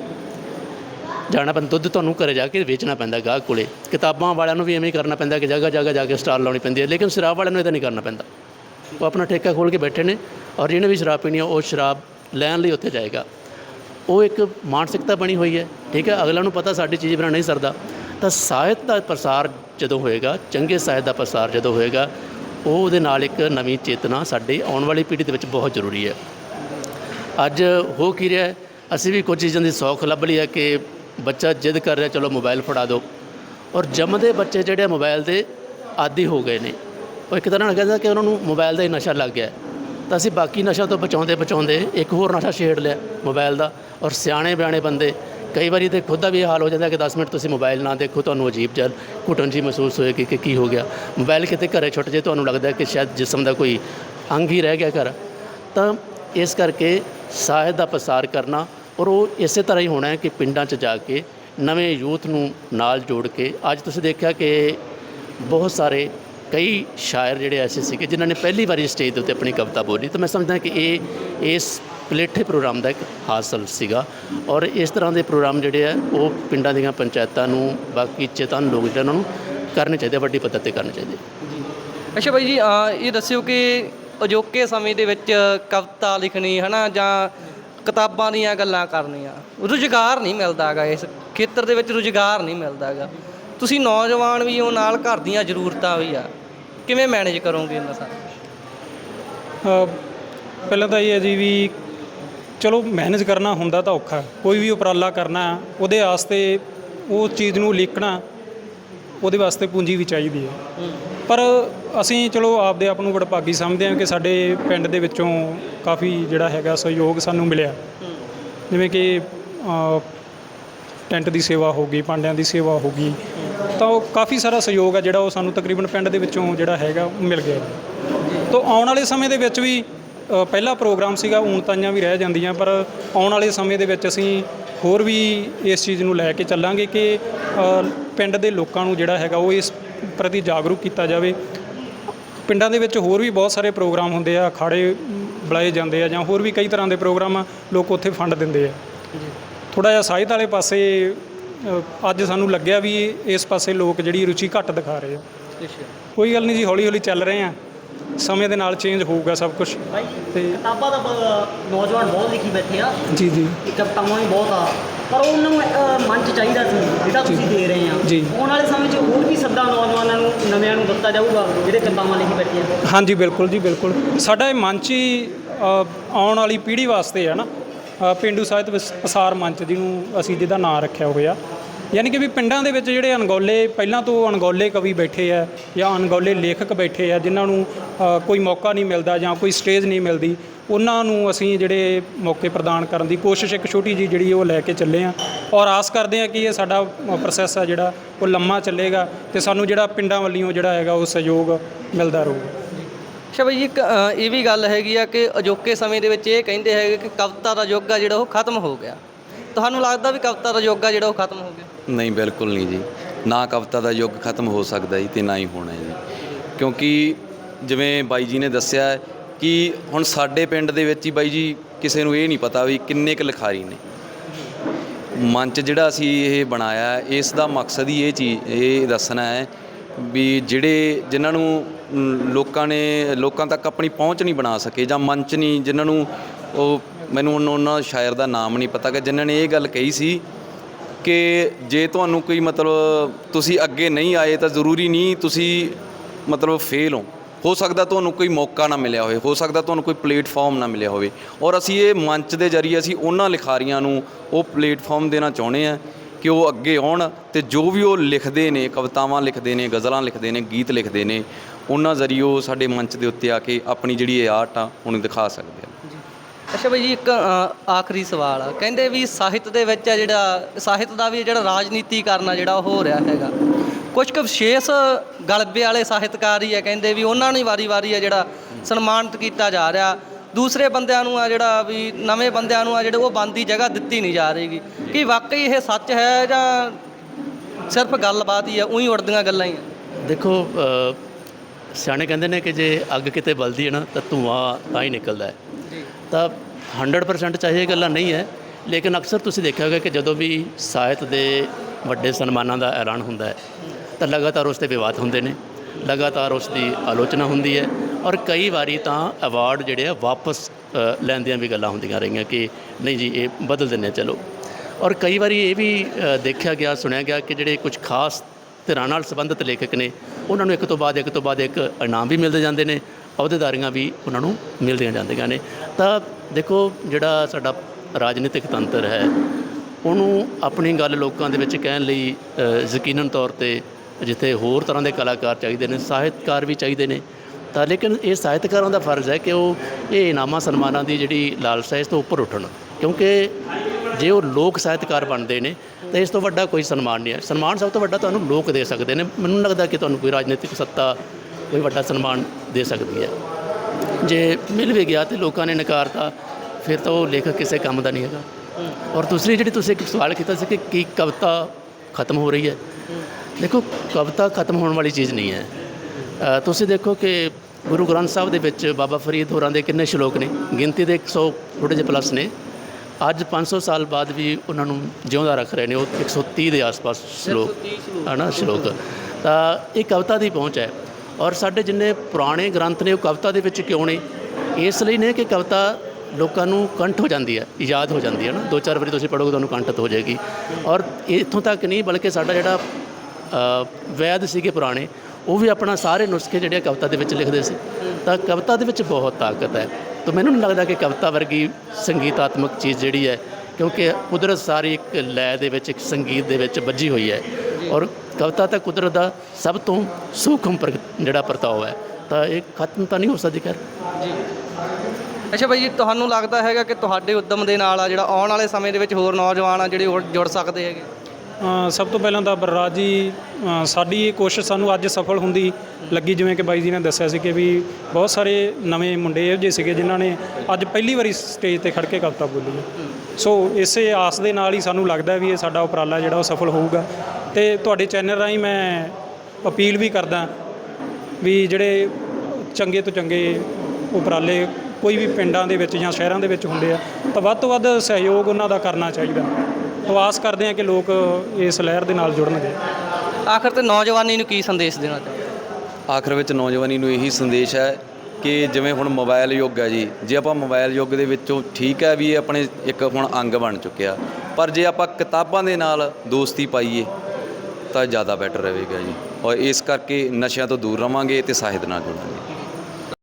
ਜਾਣਾ ਪੈਂਦਾ, ਦੁੱਧ ਤੁਹਾਨੂੰ ਘਰੇ ਜਾ ਕੇ ਵੇਚਣਾ ਪੈਂਦਾ ਗਾਹਕ ਕੋਲੇ। ਕਿਤਾਬਾਂ ਵਾਲਿਆਂ ਨੂੰ ਵੀ ਐਵੇਂ ਹੀ ਕਰਨਾ ਪੈਂਦਾ ਕਿ ਜਗ੍ਹਾ ਜਗ੍ਹਾ ਜਾ ਕੇ ਸਟਾਲ ਲਾਉਣੀ ਪੈਂਦੀ ਹੈ, ਲੇਕਿਨ ਸ਼ਰਾਬ ਵਾਲਿਆਂ ਨੂੰ ਇਹ ਤਾਂ ਨਹੀਂ ਕਰਨਾ ਪੈਂਦਾ। ਉਹ ਆਪਣਾ ਠੇਕਾ ਖੋਲ ਕੇ ਬੈਠੇ ਨੇ ਔਰ ਜਿਹਨੇ ਵੀ ਸ਼ਰਾਬ ਪੀਣੀ ਹੈ, ਉਹ ਸ਼ਰਾਬ ਲੈਣ ਲਈ ਉੱਥੇ ਜਾਏਗਾ। ਉਹ ਇੱਕ ਮਾਨਸਿਕਤਾ ਬਣੀ ਹੋਈ ਹੈ, ਠੀਕ ਹੈ, ਅਗਲਾ ਨੂੰ ਪਤਾ ਸਾਡੀ ਚੀਜ਼ ਬਿਨਾਂ ਨਹੀਂ ਸਰਦਾ। ਤਾਂ ਸਾਹਿਤ ਦਾ ਪ੍ਰਸਾਰ ਜਦੋਂ ਹੋਏਗਾ, ਚੰਗੇ ਸਾਹਿਤ ਦਾ ਪ੍ਰਸਾਰ ਜਦੋਂ ਹੋਏਗਾ, ਉਹ ਉਹਦੇ ਨਾਲ ਇੱਕ ਨਵੀਂ ਚੇਤਨਾ ਸਾਡੇ ਆਉਣ ਵਾਲੀ ਪੀੜ੍ਹੀ ਦੇ ਵਿੱਚ ਬਹੁਤ ਜ਼ਰੂਰੀ ਹੈ। ਅੱਜ ਹੋ ਕੀ ਰਿਹਾ ਅਸੀਂ ਵੀ ਕੁਝ ਚੀਜ਼ਾਂ ਦੀ ਸੌਖ ਲੱਭ ਲਈ ਹੈ ਕਿ ਬੱਚਾ ਜਿੱਦ ਕਰ ਰਿਹਾ, ਚਲੋ ਮੋਬਾਈਲ ਫੜਾ ਦਿਓ। ਔਰ ਜੰਮਦੇ ਬੱਚੇ ਜਿਹੜੇ ਮੋਬਾਈਲ ਦੇ ਆਦੀ ਹੋ ਗਏ ਨੇ। ਉਹ ਇੱਕ ਤਰ੍ਹਾਂ ਨਾਲ ਕਹਿੰਦਾ ਕਿ ਉਹਨਾਂ ਨੂੰ ਮੋਬਾਈਲ ਦਾ ਹੀ ਨਸ਼ਾ ਲੱਗ ਗਿਆ। ਤਾਂ ਅਸੀਂ ਬਾਕੀ ਨਸ਼ਾ ਤੋਂ ਬਚਾਉਂਦੇ ਬਚਾਉਂਦੇ ਇੱਕ ਹੋਰ ਨਸ਼ਾ ਛੇੜ ਲਿਆ ਮੋਬਾਈਲ ਦਾ। ਔਰ ਸਿਆਣੇ ਬਿਆਣੇ ਬੰਦੇ, ਕਈ ਵਾਰੀ ਤੇ ਖੁਦ ਦਾ ਵੀ ਇਹ ਹਾਲ ਹੋ ਜਾਂਦਾ ਕਿ 10 ਮਿੰਟ ਤੁਸੀਂ ਮੋਬਾਈਲ ਨਾ ਦੇਖੋ, ਤੁਹਾਨੂੰ ਅਜੀਬ ਜਿਹਾ ਘੁਟਨ ਜੀ ਮਹਿਸੂਸ ਹੋਏਗੀ ਕਿ ਕੀ ਹੋ ਗਿਆ। ਮੋਬਾਈਲ ਕਿਤੇ ਘਰੇ ਛੁੱਟ ਜੇ, ਤੁਹਾਨੂੰ ਲੱਗਦਾ ਕਿ ਸ਼ਾਇਦ ਜਿਸਮ ਦਾ ਕੋਈ ਅੰਗ ਹੀ ਰਹਿ ਗਿਆ ਘਰ। ਤਾਂ ਇਸ ਕਰਕੇ ਸਾਹਿਤ ਦਾ ਪ੍ਰਸਾਰ ਕਰਨਾ ਔਰ ਉਹ ਇਸੇ ਤਰ੍ਹਾਂ ਹੀ ਹੋਣਾ ਹੈ ਕਿ ਪਿੰਡਾਂ 'ਚ ਜਾ ਕੇ ਨਵੇਂ ਯੂਥ ਨੂੰ ਨਾਲ ਜੋੜ ਕੇ ਅੱਜ ਤੁਸੀਂ ਦੇਖਿਆ ਕਿ ਬਹੁਤ ਸਾਰੇ ਕਈ ਸ਼ਾਇਰ ਜਿਹੜੇ ਐਸੇ ਸੀਗੇ ਜਿਨ੍ਹਾਂ ਨੇ ਪਹਿਲੀ ਵਾਰੀ ਸਟੇਜ ਦੇ ਉੱਤੇ ਆਪਣੀ ਕਵਿਤਾ ਬੋਲੀ। ਤਾਂ ਮੈਂ ਸਮਝਦਾ ਕਿ ਇਹ ਇਸ ਪਲੇਠੇ ਪ੍ਰੋਗਰਾਮ ਦਾ ਇੱਕ ਹਾਸਲ ਸੀਗਾ ਔਰ ਇਸ ਤਰ੍ਹਾਂ ਦੇ ਪ੍ਰੋਗਰਾਮ ਜਿਹੜੇ ਆ ਉਹ ਪਿੰਡਾਂ ਦੀਆਂ ਪੰਚਾਇਤਾਂ ਨੂੰ ਬਾਕੀ ਚੇਤਨ ਲੋਕ ਜਿਹਨਾਂ ਨੂੰ ਕਰਨੇ ਚਾਹੀਦੇ ਆ, ਵੱਡੀ ਪੱਧਰ ਤੇ ਕਰਨੇ ਚਾਹੀਦੇ ਅੱਛਾ ਬਾਈ ਜੀ ਇਹ ਦੱਸਿਓ ਕਿ ਅਜੋਕੇ ਸਮੇਂ ਦੇ ਵਿੱਚ ਕਵਿਤਾ ਲਿਖਣੀ ਹਨਾ ਜਾਂ ਕਿਤਾਬਾਂ ਦੀਆਂ ਗੱਲਾਂ ਕਰਨੀਆਂ। ਰੁਜ਼ਗਾਰ ਨਹੀਂ ਮਿਲਦਾਗਾ ਇਸ ਖੇਤਰ ਦੇ ਵਿੱਚ ਰੁਜ਼ਗਾਰ ਨਹੀਂ ਮਿਲਦਾਗਾ। ਤੁਸੀਂ ਨੌਜਵਾਨ ਵੀ ਹੋ ਨਾਲ ਘਰ ਦੀਆਂ ਜ਼ਰੂਰਤਾਂ ਵੀ ਆ। ਕਿਵੇਂ ਮੈਨੇਜ ਕਰੋਗੇ ਇਹਨਾਂ ਸਾਰਾ ਪਹਿਲਾਂ ਤਾਂ ਇਹ ਹੈ ਜੀ ਵੀ ਚਲੋ ਮੈਨੇਜ ਕਰਨਾ ਹੁੰਦਾ ਤਾਂ ਔਖਾ। ਕੋਈ ਵੀ ਉਪਰਾਲਾ ਕਰਨਾ ਉਹਦੇ ਵਾਸਤੇ ਉਹ ਚੀਜ਼ ਨੂੰ ਲਿਖਣਾ ਉਹਦੇ ਵਾਸਤੇ ਪੂੰਜੀ ਵੀ ਚਾਹੀਦੀ ਹੈ। ਪਰ ਅਸੀਂ ਚਲੋ ਆਪਦੇ ਆਪ ਨੂੰ ਵਡਭਾਗੀ ਸਮਝਦੇ ਹਾਂ ਕਿ ਸਾਡੇ ਪਿੰਡ ਦੇ ਵਿੱਚੋਂ ਕਾਫੀ ਜਿਹੜਾ ਹੈਗਾ ਸਹਿਯੋਗ ਸਾਨੂੰ ਮਿਲਿਆ। ਜਿਵੇਂ ਕਿ ਟੈਂਟ ਦੀ ਸੇਵਾ ਹੋ ਗਈ, ਭਾਂਡਿਆਂ ਦੀ ਸੇਵਾ ਹੋ ਗਈ, ਤਾਂ ਉਹ ਕਾਫੀ ਸਾਰਾ ਸਹਿਯੋਗ ਆ ਜਿਹੜਾ ਉਹ ਸਾਨੂੰ ਤਕਰੀਬਨ ਪਿੰਡ ਦੇ ਵਿੱਚੋਂ ਜਿਹੜਾ ਹੈਗਾ ਮਿਲ ਗਿਆ। ਤਾਂ ਆਉਣ ਵਾਲੇ ਸਮੇਂ ਦੇ ਵਿੱਚ ਵੀ ਪਹਿਲਾ ਪ੍ਰੋਗਰਾਮ ਸੀਗਾ ਹੁਣ ਤਾਈਆਂ ਵੀ ਰਹਿ ਜਾਂਦੀਆਂ, ਪਰ ਆਉਣ ਵਾਲੇ ਸਮੇਂ ਦੇ ਵਿੱਚ ਅਸੀਂ ਹੋਰ ਵੀ ਇਸ ਚੀਜ਼ ਨੂੰ ਲੈ ਕੇ ਚੱਲਾਂਗੇ ਕਿ ਪਿੰਡ ਦੇ ਲੋਕਾਂ ਨੂੰ ਜਿਹੜਾ ਹੈਗਾ ਉਹ ਇਸ ਪ੍ਰਤੀ ਜਾਗਰੂਕ ਕੀਤਾ ਜਾਵੇ। ਪਿੰਡਾਂ ਦੇ ਵਿੱਚ ਹੋਰ ਵੀ ਬਹੁਤ ਸਾਰੇ ਪ੍ਰੋਗਰਾਮ ਹੁੰਦੇ ਆ ਅਖਾੜੇ ਬੁਲਾਏ ਜਾਂਦੇ ਆ ਜਾਂ ਹੋਰ ਵੀ ਕਈ ਤਰ੍ਹਾਂ ਦੇ ਪ੍ਰੋਗਰਾਮ ਆ ਲੋਕ ਉੱਥੇ ਫੰਡ ਦਿੰਦੇ ਆ। ਥੋੜਾ ਜਿਹਾ ਸਾਹਿਤ ਵਾਲੇ ਪਾਸੇ ਅੱਜ ਸਾਨੂੰ ਲੱਗਿਆ ਵੀ ਇਸ ਪਾਸੇ ਲੋਕ ਜਿਹੜੀ ਰੁਚੀ ਘੱਟ ਦਿਖਾ ਰਹੇ ਆ। ਕੋਈ ਗੱਲ ਨਹੀਂ ਜੀ ਹੌਲੀ ਹੌਲੀ ਚੱਲ ਰਹੇ ਆ। ਸਮੇਂ ਦੇ ਨਾਲ ਚੇਂਜ ਹੋਊਗਾ ਸਭ ਕੁਝ ਭਾਈ ਤੇ ਕਿਤਾਬਾਂ ਬ- ਨੌਜਵਾਨ ਬਹੁਤ ਲਿਖੀ ਬੈਠੇ ਆ। ਜੀ ਜੀ। ਕਵਿਤਾਵਾਂ ਵੀ ਬਹੁਤ ਆ। ਪਰ ਉਹਨਾਂ ਨੂੰ ਮੰਚ ਚਾਹੀਦਾ ਸੀ ਜਿਹੜਾ ਤੁਸੀਂ ਦੇ ਰਹੇ ਆ। ਜੀ। ਆਉਣ ਵਾਲੇ ਸਮੇਂ 'ਚ ਹੋਰ ਵੀ ਸੱਦਾ ਨੌਜਵਾਨਾਂ ਨੂੰ ਨਵਿਆਂ ਨੂੰ ਦਿੱਤਾ ਜਾਊਗਾ ਜਿਹੜੇ ਕਿਤਾਬਾਂ ਲਿਖੀ ਬੈਠੇ ਆ। ਹਾਂਜੀ ਬਿਲਕੁਲ ਜੀ ਬਿਲਕੁਲ। ਸਾਡਾ ਇਹ ਮੰਚ ਹੀ ਅ, ਆਉਣ ਵਾਲੀ ਪੀੜ੍ਹੀ ਵਾਸਤੇ ਹੈ ਨਾ। ਅ, ਪੇਂਡੂ ਸਾਹਿਤ ਵਿਸ- ਪ੍ਰਸਾਰ ਮੰਚ ਜਿਹਨੂੰ ਅਸੀਂ ਜਿਹਦਾ ਨਾਂ ਰੱਖਿਆ ਹੋਇਆ। ਯਾਨੀ ਕਿ ਵੀ ਪਿੰਡਾਂ ਦੇ ਵਿੱਚ ਜਿਹੜੇ ਅਣਗੌਲੇ, ਪਹਿਲਾਂ ਤੋਂ ਅਣਗੌਲੇ ਕਵੀ ਬੈਠੇ ਆ ਜਾਂ ਅਣਗੌਲੇ ਲੇਖਕ ਬੈਠੇ ਆ, ਜਿਨ੍ਹਾਂ ਨੂੰ ਕੋਈ ਮੌਕਾ ਨਹੀਂ ਮਿਲਦਾ ਜਾਂ ਕੋਈ ਸਟੇਜ ਨਹੀਂ ਮਿਲਦੀ, ਉਹਨਾਂ ਨੂੰ ਅਸੀਂ ਜਿਹੜੇ ਮੌਕੇ ਪ੍ਰਦਾਨ ਕਰਨ ਦੀ ਕੋਸ਼ਿਸ਼ ਇੱਕ ਛੋਟੀ ਜੀ ਜਿਹੜੀ ਉਹ ਲੈ ਕੇ ਚੱਲੇ ਆ। ਔਰ ਆਸ ਕਰਦੇ ਆ ਕਿ ਇਹ ਸਾਡਾ ਪ੍ਰੋਸੈਸ ਆ ਜਿਹੜਾ, ਉਹ ਲੰਮਾ ਚੱਲੇਗਾ ਤੇ ਸਾਨੂੰ ਜਿਹੜਾ ਪਿੰਡਾਂ ਵੱਲੋਂ ਜਿਹੜਾ ਹੈਗਾ ਉਹ ਸਹਿਯੋਗ ਮਿਲਦਾ ਰਹੂਗਾ। ਅੱਛਾ ਬਾਈ ਜੀ, ਇੱਕ ਇਹ ਵੀ ਗੱਲ ਹੈਗੀ ਆ ਕਿ ਅਜੋਕੇ ਸਮੇਂ ਦੇ ਵਿੱਚ ਇਹ ਕਹਿੰਦੇ ਹੈਗੇ ਕਿ ਕਵਿਤਾ ਦਾ ਯੁੱਗ ਆ ਜਿਹੜਾ ਉਹ ਖਤਮ ਹੋ ਗਿਆ। ਤੁਹਾਨੂੰ ਲੱਗਦਾ ਵੀ ਕਵਿਤਾ ਦਾ ਯੁੱਗ ਆ ਜਿਹੜਾ ਉਹ ਖਤਮ ਹੋ ਗਿਆ? ਨਹੀਂ, ਬਿਲਕੁਲ ਨਹੀਂ ਜੀ। ਨਾ ਕਵਿਤਾ ਦਾ ਯੁੱਗ ਖਤਮ ਹੋ ਸਕਦਾ ਜੀ ਤੇ ਨਾ ਹੀ ਹੋਣਾ ਜੀ। ਕਿਉਂਕਿ ਜਿਵੇਂ ਬਾਈ ਜੀ ਨੇ ਦੱਸਿਆ ਕਿ ਹੁਣ ਸਾਡੇ ਪਿੰਡ ਦੇ ਵਿੱਚ ਹੀ ਬਾਈ ਜੀ ਕਿਸੇ ਨੂੰ ਇਹ ਨਹੀਂ ਪਤਾ ਵੀ ਕਿੰਨੇ ਕੁ ਲਿਖਾਰੀ ਨੇ। ਮੰਚ ਜਿਹੜਾ ਅਸੀਂ ਇਹ ਬਣਾਇਆ, ਇਸ ਦਾ ਮਕਸਦ ਹੀ ਇਹ ਚੀਜ਼ ਇਹ ਦੱਸਣਾ ਹੈ ਵੀ ਜਿਹੜੇ ਜਿਨ੍ਹਾਂ ਨੂੰ ਲੋਕਾਂ ਨੇ, ਲੋਕਾਂ ਤੱਕ ਆਪਣੀ ਪਹੁੰਚ ਨਹੀਂ ਬਣਾ ਸਕੇ ਜਾਂ ਮੰਚ ਨਹੀਂ, ਜਿਨ੍ਹਾਂ ਨੂੰ ਉਹ ਮੈਨੂੰ ਉਹਨਾਂ- ਉਹਨਾਂ ਸ਼ਾਇਰ ਦਾ ਨਾਮ ਨਹੀਂ ਪਤਾ, ਕਿ ਜਿਨ੍ਹਾਂ ਨੇ ਇਹ ਗੱਲ ਕਹੀ ਸੀ ਕਿ ਜੇ ਤੁਹਾਨੂੰ ਕੋਈ ਮਤਲਬ ਤੁਸੀਂ ਅੱਗੇ ਨਹੀਂ ਆਏ ਤਾਂ ਜ਼ਰੂਰੀ ਨਹੀਂ ਤੁਸੀਂ ਮਤਲਬ ਫੇਲ ਹੋ। ਹੋ ਸਕਦਾ ਤੁਹਾਨੂੰ ਕੋਈ ਮੌਕਾ ਨਾ ਮਿਲਿਆ ਹੋਵੇ, ਹੋ ਸਕਦਾ ਤੁਹਾਨੂੰ ਕੋਈ ਪਲੇਟਫਾਰਮ ਨਾ ਮਿਲਿਆ ਹੋਵੇ। ਔਰ ਅਸੀਂ ਇਹ ਮੰਚ ਦੇ ਜ਼ਰੀਏ ਅਸੀਂ ਉਹਨਾਂ ਲਿਖਾਰੀਆਂ ਨੂੰ ਉਹ ਪਲੇਟਫਾਰਮ ਦੇਣਾ ਚਾਹੁੰਦੇ ਆ ਕਿ ਉਹ ਅੱਗੇ ਆਉਣ ਤੇ ਜੋ ਵੀ ਉਹ ਲਿਖਦੇ ਨੇ, ਕਵਿਤਾਵਾਂ ਲਿਖਦੇ ਨੇ, ਗਜ਼ਲਾਂ ਲਿਖਦੇ ਨੇ, ਗੀਤ ਲਿਖਦੇ ਨੇ, ਉਹਨਾਂ ਜ਼ਰੀਏ ਉਹ ਸਾਡੇ ਮੰਚ ਦੇ ਉੱਤੇ ਆ ਕੇ ਆਪਣੀ ਜਿਹੜੀ ਇਹ ਆਰਟ ਆ, ਉਹਨੂੰ ਦਿਖਾ ਸਕਦੇ ਆ। ਅੱਛਾ ਬਾਈ ਜੀ ਇੱਕ ਅ, ਆਖਰੀ ਸਵਾਲ ਆ। ਕਹਿੰਦੇ ਵੀ ਸਾਹਿਤ ਦੇ ਵਿੱਚ ਆ ਜਿਹੜਾ ਸਾਹਿਤ ਦਾ ਵੀ ਜਿਹੜਾ ਰਾਜਨੀਤੀ ਆ ਜਿਹੜਾ ਉਹ ਹੋ ਰਿਹਾ ਹੈਗਾ। ਕੁਝ ਕੁ ਵਿਸ਼ੇਸ਼ ਗਲਬੇ ਵਾਲੇ ਸਾਹਿਤਕਾਰ ਹੀ ਆ ਕਹਿੰਦੇ ਵੀ ਉਹਨਾਂ ਨੂੰ ਹੀ ਵਾਰੀ-ਵਾਰੀ ਆ ਜਿਹੜਾ ਸਨਮਾਨਿਤ ਕੀਤਾ ਜਾ ਰਿਹਾ। ਦੂਸਰੇ ਬੰਦਿਆਂ ਨੂੰ ਆ ਜਿਹੜਾ ਵੀ ਨਵੇਂ ਬੰਦਿਆਂ ਨੂੰ ਆ ਜਿਹੜੇ ਉਹ ਬੰਦੀ ਜਗ੍ਹਾ ਦਿੱਤੀ ਨਹੀਂ ਜਾ ਰਹੀਗੀ ਕੀ ਵਾਕਈ ਇਹ ਸੱਚ ਹੈ ਜਾਂ ਸਿਰਫ ਗੱਲਬਾਤ ਹੀ ਆ ਉਹੀ ਉੜਦੀਆਂ ਗੱਲਾਂ ਹੀ ਆ? ਦੇਖੋ ਅ, ਸਿਆਣੇ ਕਹਿੰਦੇ ਨੇ ਕਿ ਜੇ ਅੱਗ ਕਿਤੇ ਬਲਦੀ ਹੈ ਨਾ ਤਾਂ ਧੂਆਂ ਤਾਂ ਹੀ ਨਿਕਲਦਾ ਹੈ। ਤਾਂ 100% ਚਾਹੇ ਇਹ ਗੱਲਾਂ ਨਹੀਂ ਹੈ ਲੇਕਿਨ ਅਕਸਰ ਤੁਸੀਂ ਦੇਖਿਆ ਹੋਵੇਗਾ ਕਿ ਜਦੋਂ ਵੀ ਸਾਹਿਤ ਦੇ ਵੱਡੇ ਸਨਮਾਨਾਂ ਦਾ ਐਲਾਨ ਹੁੰਦਾ ਹੈ ਤਾਂ ਲਗਾਤਾਰ ਉਸ ਤੇ ਵਿਵਾਦ ਹੁੰਦੇ ਨੇ ਲਗਾਤਾਰ ਉਸ ਦੀ ਆਲੋਚਨਾ ਹੁੰਦੀ ਹੈ ਔਰ ਕਈ ਵਾਰੀ ਤਾਂ ਅਵਾਰਡ ਜਿਹੜੇ ਆ ਵਾਪਸ ਅ, ਲੈਣ ਦੀਆਂ ਵੀ ਗੱਲਾਂ ਹੁੰਦੀਆਂ ਰਹੀਆਂ ਕਿ ਨਹੀਂ ਜੀ ਇਹ ਬਦਲ ਦਿੰਦੇ ਚਲੋ। ਔਰ ਕਈ ਵਾਰੀ ਇਹ ਵੀ ਦੇਖਿਆ ਗਿਆ ਸੁਣਿਆ ਗਿਆ ਕਿ ਜਿਹੜੇ ਕੁਝ ਖਾਸ ਧਿਰਾਂ ਨਾਲ ਸੰਬੰਧਿਤ ਲੇਖਕ ਨੇ ਉਹਨਾਂ ਨੂੰ ਇੱਕ ਤੋਂ ਬਾਅਦ ਇੱਕ ਤੋਂ ਬਾਅਦ ਇੱਕ ਇਨਾਮ ਵੀ ਮਿਲਦੇ ਜਾਂਦੇ ਨੇ ਅਹੁਦੇਦਾਰੀਆਂ ਵੀ ਉਹਨਾਂ ਨੂੰ ਮਿਲਦੀਆਂ ਜਾਂਦੀਆਂ ਨੇ। ਤਾਂ ਦੇਖੋ, ਜਿਹੜਾ ਸਾਡਾ ਰਾਜਨੀਤਿਕ ਤੰਤਰ ਹੈ, ਉਹਨੂੰ ਆਪਣੀ ਗੱਲ ਲੋਕਾਂ ਦੇ ਵਿੱਚ ਕਹਿਣ ਲਈ ਯਕੀਨਨ ਤੌਰ ਤੇ ਜਿੱਥੇ ਹੋਰ ਤਰ੍ਹਾਂ ਦੇ ਕਲਾਕਾਰ ਚਾਹੀਦੇ ਨੇ, ਸਾਹਿਤਕਾਰ ਵੀ ਚਾਹੀਦੇ ਨੇ, ਤਾਂ ਲੇਕਿਨ ਇਹ ਸਾਹਿਤਕਾਰਾਂ ਦਾ ਫਰਜ਼ ਹੈ ਕਿ ਉਹ ਇਹ ਇਨਾਮਾਂ ਸਨਮਾਨਾਂ ਦੀ ਜਿਹੜੀ ਲਾਲਸਾ ਹੈ, ਇਸ ਤੋਂ ਉੱਪਰ ਉੱਠਣ। ਕਿਉਂਕਿ ਜੇ ਉਹ ਲੋਕ ਸਾਹਿਤਕਾਰ ਬਣਦੇ ਨੇ, ਤਾਂ ਇਸ ਤੋਂ ਵੱਡਾ ਕੋਈ ਸਨਮਾਨ ਨਹੀਂ ਹੈ। ਸਨਮਾਨ ਸਭ ਤੋਂ ਵੱਡਾ ਤੁਹਾਨੂੰ ਲੋਕ ਦੇ ਸਕਦੇ ਨੇ। ਮੈਨੂੰ ਲੱਗਦਾ ਕਿ ਤੁਹਾਨੂੰ ਕੋਈ ਰਾਜਨੀਤਿਕ ਸੱਤਾ ਕੋਈ ਵੱਡਾ ਸਨਮਾਨ ਦੇ ਸਕਦੀ ਹੈ। ਜੇ ਮਿਲ ਵੀ ਗਿਆ ਤੇ ਲੋਕਾਂ ਨੇ ਨਕਾਰਤਾ ਫਿਰ ਤਾਂ ਉਹ ਲੇਖਕ ਕਿਸੇ ਕੰਮ ਦਾ ਨਹੀਂ ਹੈਗਾ। ਔਰ ਦੂਸਰੀ ਜਿਹੜੀ ਤੁਸੀਂ ਇੱਕ ਸਵਾਲ ਕੀਤਾ ਸੀ ਕਿ ਕੀ ਕਵਿਤਾ ਖਤਮ ਹੋ ਰਹੀ ਹੈ। ਦੇਖੋ ਕਵਿਤਾ ਖਤਮ ਹੋਣ ਵਾਲੀ ਚੀਜ਼ ਨਹੀਂ ਹੈ। ਤੁਸੀਂ ਦੇਖੋ ਕਿ ਗੁਰੂ ਗ੍ਰੰਥ ਸਾਹਿਬ ਦੇ ਵਿੱਚ ਬਾਬਾ ਫਰੀਦ ਹੋਰਾਂ ਦੇ ਕਿੰਨੇ ਸ਼ਲੋਕ ਨੇ ਗਿਣਤੀ ਦੇ 100 ਥੋੜ੍ਹੇ ਜਿਹੇ ਪਲੱਸ ਨੇ। ਅੱਜ 500 ਸਾਲ ਬਾਅਦ ਵੀ ਉਹਨਾਂ ਨੂੰ ਜਿਉਂਦਾ ਰੱਖ ਰਹੇ ਨੇ ਉਹ 130 ਦੇ ਆਸ-ਪਾਸ ਸ਼ਲੋਕ। ਹਨਾ ਸ਼ਲੋਕ। ਤਾਂ ਇਹ ਕਵਿਤਾ ਦੀ ਪਹੁੰਚ ਹੈ। ਔਰ ਸਾਡੇ ਜਿੰਨੇ ਪੁਰਾਣੇ ਗ੍ਰੰਥ ਨੇ, ਉਹ ਕਵਿਤਾ ਦੇ ਵਿੱਚ ਕਿਉਂ ਨੇ? ਇਸ ਲਈ ਨੇ ਕਿ ਕਵਿਤਾ ਲੋਕਾਂ ਨੂੰ ਕੰਠ ਹੋ ਜਾਂਦੀ ਹੈ, ਯਾਦ ਹੋ ਜਾਂਦੀ ਹੈ ਨਾ। ਦੋ ਚਾਰ ਵਾਰੀ ਤੁਸੀਂ ਪੜੋਗੇ ਤੁਹਾਨੂੰ ਕੰਠਤ ਹੋ ਜਾਏਗੀ। ਔਰ ਇੱਥੋਂ ਤੱਕ ਨਹੀਂ, ਬਲਕਿ ਸਾਡਾ ਜਿਹੜਾ ਵੈਦ ਸੀਗੇ ਪੁਰਾਣੇ, ਉਹ ਵੀ ਆਪਣਾ ਸਾਰੇ ਨੁਸਖੇ ਜਿਹੜੇ ਆ ਕਵਿਤਾ ਦੇ ਵਿੱਚ ਲਿਖਦੇ ਸੀ। ਤਾਂ ਕਵਿਤਾ ਦੇ ਵਿੱਚ ਬਹੁਤ ਤਾਕਤ ਹੈ। ਤਾਂ ਮੈਨੂੰ ਨਹੀਂ ਲੱਗਦਾ ਕਿ ਕਵਿਤਾ ਵਰਗੀ ਸੰਗੀਤਾਤਮਕ ਚੀਜ਼ ਜਿਹੜੀ ਹੈ, ਕਿਉਂਕਿ ਕੁਦਰਤ ਸਾਰੀ ਇੱਕ ਲੈ ਦੇ ਵਿੱਚ, ਇੱਕ ਸੰਗੀਤ ਦੇ ਵਿੱਚ ਵੱਜੀ ਹੋਈ ਹੈ। ਔਰ ਕਵਿਤਾ ਤਾਂ ਕੁਦਰਤ ਦਾ ਸਭ ਤੋਂ ਸੂਖਮ ਜਿਹੜਾ ਪ੍ਰਤਾਉ ਹੈ ਤਾਂ ਇਹ ਖਤਮ ਤਾਂ ਨਹੀਂ ਹੋ ਸਕਦੀ ਕਰ ਅੱਛਾ ਬਾਈ ਜੀ ਤੁਹਾਨੂੰ ਲੱਗਦਾ ਹੈਗਾ ਕਿ ਤੁਹਾਡੇ ਉਦਮ ਦੇ ਨਾਲ ਆ ਜਿਹੜਾ ਆਉਣ ਵਾਲੇ ਸਮੇਂ ਦੇ ਵਿੱਚ ਹੋਰ ਨੌਜਵਾਨ ਆ ਜਿਹੜੇ ਹੋਰ ਜੁੜ ਸਕਦੇ ਹੈਗੇ? ਸਭ ਤੋਂ ਪਹਿਲਾਂ ਤਾਂ ਬਰਰਾਜ ਜੀ ਸਾਡੀ ਇਹ ਕੋਸ਼ਿਸ਼ ਸਾਨੂੰ ਅੱਜ ਸਫਲ ਹੁੰਦੀ ਲੱਗੀ ਜਿਵੇਂ ਕਿ ਬਾਈ ਜੀ ਨੇ ਦੱਸਿਆ ਸੀ ਕਿ ਵੀ ਬਹੁਤ ਸਾਰੇ ਨਵੇਂ ਮੁੰਡੇ ਇਹੋ ਜਿਹੇ ਸੀਗੇ ਜਿਨ੍ਹਾਂ ਨੇ ਅੱਜ ਪਹਿਲੀ ਵਾਰੀ ਸਟੇਜ ਤੇ ਖੜ ਕੇ ਕਵਿਤਾ ਬੋਲੀ ਹੈ। ਸੋ ਇਸੇ ਆਸ ਦੇ ਨਾਲ ਹੀ ਸਾਨੂੰ ਲੱਗਦਾ ਵੀ ਇਹ ਸਾਡਾ ਉਪਰਾਲਾ ਜਿਹੜਾ ਉਹ ਸਫਲ ਹੋਊਗਾ। ਤੇ ਤੁਹਾਡੇ ਚੈਨਲ ਰਾਹੀਂ ਮੈਂ ਅਪੀਲ ਵੀ ਕਰਦਾ ਵੀ ਜਿਹੜੇ ਚੰਗੇ ਤੋਂ ਚੰਗੇ ਉਪਰਾਲੇ ਕੋਈ ਵੀ ਪਿੰਡਾਂ ਦੇ ਵਿੱਚ ਜਾਂ ਸ਼ਹਿਰਾਂ ਦੇ ਵਿੱਚ ਹੁੰਦੇ ਆ ਤਾਂ ਵੱਧ ਤੋਂ ਵੱਧ ਸਹਿਯੋਗ ਉਹਨਾਂ ਦਾ ਕਰਨਾ ਚਾਹੀਦਾ। ਆਸ ਕਰਦੇ ਆ ਕਿ ਲੋਕ ਇਸ ਲਹਿਰ ਦੇ ਨਾਲ ਜੁੜਨਗੇ। ਆਖਰ ਤੇ ਨੌਜਵਾਨੀ ਨੂੰ ਕੀ ਸੰਦੇਸ਼ ਦੇਣਾ ਚਾਹੁੰਦੇ ਆਖਰ ਵਿੱਚ ਨੌਜਵਾਨੀ ਨੂੰ ਇਹੀ ਸੰਦੇਸ਼ ਹੈ ਕਿ ਜਿਵੇਂ ਹੁਣ ਮੋਬਾਈਲ ਯੁੱਗ ਹੈ ਜੀ, ਜੇ ਆਪਾਂ ਮੋਬਾਈਲ ਯੁੱਗ ਦੇ ਵਿੱਚੋਂ ਠੀਕ ਹੈ ਵੀ ਇਹ ਆਪਣੇ ਇੱਕ ਹੁਣ ਅੰਗ ਬਣ ਚੁੱਕਿਆ, ਪਰ ਜੇ ਆਪਾਂ ਕਿਤਾਬਾਂ ਦੇ ਨਾਲ ਦੋਸਤੀ ਪਾਈਏ, ਤਾਂ ਜ਼ਿਆਦਾ ਬੈਟਰ ਰਹੇਗਾ ਜੀ। ਔਰ ਇਸ ਕਰਕੇ ਨਸ਼ਿਆਂ ਤੋਂ ਦੂਰ ਰਵਾਂਗੇ ਤੇ ਸਾਹਿਤ ਨਾਲ ਜੁੜਾਂਗੇ।